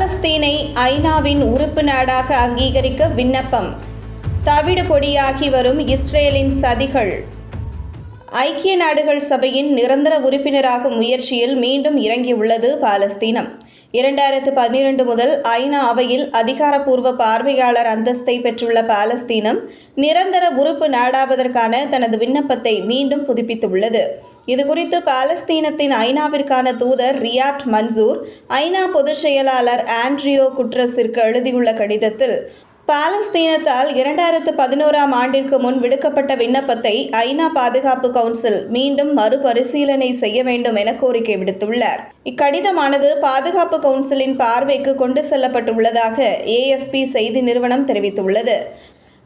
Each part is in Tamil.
பாலஸ்தீனை ஐநாவின் உறுப்பு நாடாக அங்கீகரிக்க விண்ணப்பம். தவிடு பொடியாகி வரும் இஸ்ரேலின் சதிகள். ஐக்கிய நாடுகள் சபையின் நிரந்தர உறுப்பினராகும் முயற்சியில் மீண்டும் இறங்கியுள்ளது பாலஸ்தீனம். இரண்டாயிரத்து பன்னிரண்டு முதல் ஐநா அவையில் அதிகாரப்பூர்வ பார்வையாளர் அந்தஸ்தை பெற்றுள்ள பாலஸ்தீனம் நிரந்தர உறுப்பு நாடாவதற்கான தனது விண்ணப்பத்தை மீண்டும் புதுப்பித்துள்ளது. இதுகுறித்து பாலஸ்தீனத்தின் ஐநாவிற்கான தூதர் ரியாட் மன்சூர் ஐநா பொதுச் செயலாளர் ஆண்ட்ரியோ குட்ரஸிற்கு எழுதியுள்ள கடிதத்தில் பாலஸ்தீனத்தால் இரண்டாயிரத்து பதினோராம் ஆண்டிற்கு முன் விடுக்கப்பட்ட விண்ணப்பத்தை ஐநா பாதுகாப்பு கவுன்சில் மீண்டும் மறுபரிசீலனை செய்ய வேண்டும் என கோரிக்கை விடுத்துள்ளார். இக்கடிதமானது பாதுகாப்பு கவுன்சிலின் பார்வைக்கு கொண்டு செல்லப்பட்டுள்ளதாக ஏஎஃப்பி செய்தி நிறுவனம் தெரிவித்துள்ளது.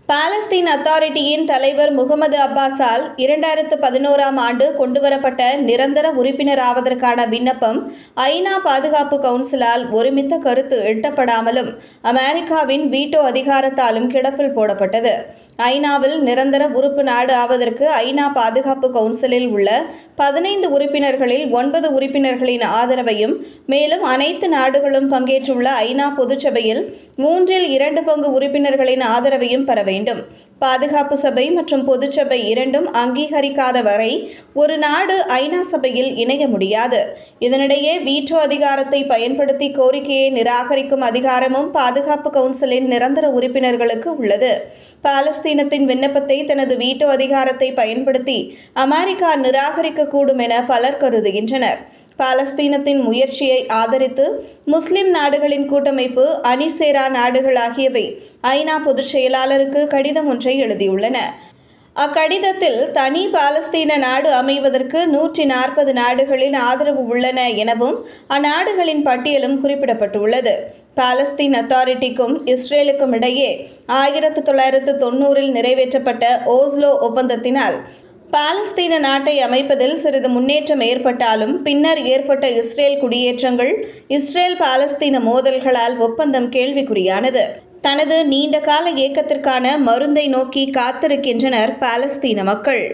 பாலஸ்தீன் அத்தாரிட்டியின் தலைவர் முகமது அப்பாஸால் இரண்டாயிரத்து பதினோராம் ஆண்டு கொண்டுவரப்பட்ட நிரந்தர உறுப்பினராவதற்கான விண்ணப்பம் ஐநா பாதுகாப்பு கவுன்சிலால் ஒருமித்த கருத்து எட்டப்படாமலும் அமெரிக்காவின் வீட்டோ அதிகாரத்தாலும் கிடப்பில் போடப்பட்டது. ஐநாவில் நிரந்தர உறுப்பு நாடு ஆவதற்கு ஐநா பாதுகாப்பு கவுன்சிலில் உள்ள பதினைந்து உறுப்பினர்களில் ஒன்பது உறுப்பினர்களின் ஆதரவையும் மேலும் அனைத்து நாடுகளும் பங்கேற்றுள்ள ஐநா பொதுச்சபையில் மூன்றில் இரண்டு பங்கு உறுப்பினர்களின் ஆதரவையும் பெற வேண்டும். பாதுகாப்பு சபை மற்றும் பொதுச்சபை இரண்டும் அங்கீகரிக்காத வரை ஒரு நாடு ஐநா சபையில் இணைய முடியாது. இதனிடையே வீட்டோ அதிகாரத்தை பயன்படுத்தி கோரிக்கையை நிராகரிக்கும் அதிகாரமும் பாதுகாப்பு கவுன்சிலின் நிரந்தர உறுப்பினர்களுக்கு உள்ளது. பாலஸ்தீனத்தின் விண்ணப்பத்தை தனது வீட்டோ அதிகாரத்தை பயன்படுத்தி அமெரிக்கா நிராகரிக்கக்கூடும் என பலர் கருதுகின்றனர். பாலஸ்தீனத்தின் முயற்சியை ஆதரித்து முஸ்லிம் நாடுகளின் கூட்டமைப்பு அணிசேரா நாடுகள் ஆகியவை ஐநா பொதுச் செயலாளருக்கு கடிதம் ஒன்றை எழுதியுள்ளன. அக்கடிதத்தில் தனி பாலஸ்தீன நாடு அமைவதற்கு நூற்றி நாற்பது நாடுகளின் ஆதரவு உள்ளன எனவும் அந்நாடுகளின் பட்டியலும் குறிப்பிடப்பட்டுள்ளது. பாலஸ்தீன் அத்தாரிட்டிக்கும் இஸ்ரேலுக்கும் இடையே ஆயிரத்து தொள்ளாயிரத்து தொண்ணூறில் நிறைவேற்றப்பட்ட ஓஸ்லோ ஒப்பந்தத்தினால் பாலஸ்தீன நாட்டை அமைப்பதில் சிறிது முன்னேற்றம் ஏற்பட்டாலும் பின்னர் ஏற்பட்ட இஸ்ரேல் குடியேற்றங்கள் இஸ்ரேல் பாலஸ்தீன மோதல்களால் ஒப்பந்தம் கேள்விக்குறியானது. தனது நீண்டகால இயக்கத்திற்கான மருந்தை நோக்கி காத்திருக்கின்றனர் பாலஸ்தீன மக்கள்.